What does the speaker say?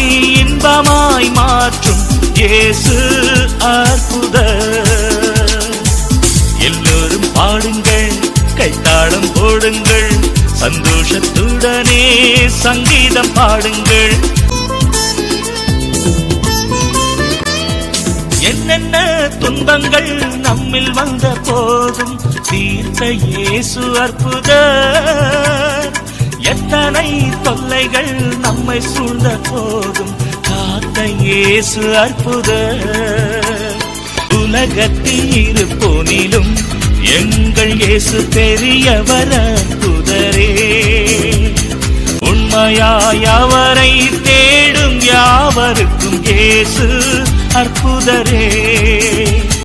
இன்பமாய் மாற்றும் இயேசு அற்புத எல்லோரும் பாடுங்கள் கைத்தாளம் போடுங்கள் சந்தோஷத்துடனே சங்கீதம் பாடுங்கள். என்னென்ன துன்பங்கள் நம்மில் வந்த போதும் தீர்த்த இயேசு அற்புதர். எத்தனை தொல்லைகள் நம்மை சூழ்ந்த போதும் காத்த இயேசு அற்புத. உலகத்தில் இருப்போனிலும் எங்கள் இயேசு பெரியவர் அற்புதரே. உண்மையாய் அவரை தேடும் யாவருக்கும் இயேசு அற்புதரே.